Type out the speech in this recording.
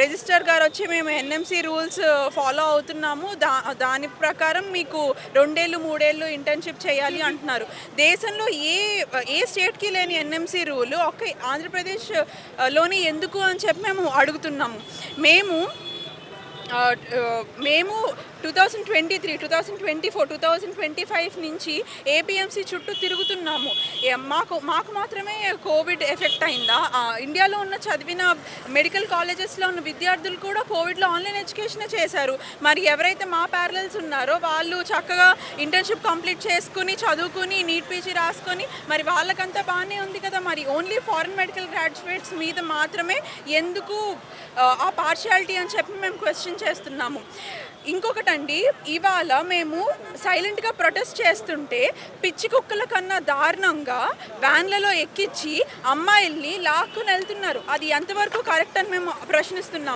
Register గారు వచ్చి మేము ఎన్ఎంసీ రూల్స్ ఫాలో అవుతున్నాము. దా దాని ప్రకారం మీకు రెండేళ్ళు మూడేళ్ళు ఇంటర్న్షిప్ చేయాలి అంటున్నారు. దేశంలో ఏ ఏ స్టేట్కి లేని ఎన్ఎంసీ రూల్ ఒక ఆంధ్రప్రదేశ్లోని ఎందుకు అని చెప్పి మేము అడుగుతున్నాము. మేము మేము two thousand twenty three two thousand twenty four two thousand twenty five నుంచి ఏపీఎంసీ చుట్టూ తిరుగుతున్నాము. మాకు మాకు మాత్రమే కోవిడ్ ఎఫెక్ట్ అయిందా? ఇండియాలో ఉన్న చదివిన మెడికల్ కాలేజెస్లో ఉన్న విద్యార్థులు కూడా కోవిడ్లో ఆన్లైన్ ఎడ్యుకేషన్ చేశారు. మరి ఎవరైతే మా ప్యారలల్స్ ఉన్నారో వాళ్ళు చక్కగా ఇంటర్న్షిప్ కంప్లీట్ చేసుకుని చదువుకుని నీట్ పీజీ రాసుకొని మరి వాళ్ళకంతా బాగానే ఉంది కదా మరి. ఓన్లీ ఫారిన్ మెడికల్ గ్రాడ్యుయేట్స్ మీద మాత్రమే ఎందుకు ఆ, పార్షియాలిటీ అని చెప్పి మేము క్వశ్చన్ చేస్తున్నాము. ఇంకొకటి ఇంకొకటండి ఇవాళ మేము సైలెంట్గా ప్రొటెస్ట్ చేస్తుంటే పిచ్చి కుక్కల కన్నా దారుణంగా వ్యాన్లలో ఎక్కించి అమ్మాయిల్ని లాక్కుని వెళ్తున్నారు అది ఎంతవరకు కరెక్ట్ అని మేము ప్రశ్నిస్తున్నాము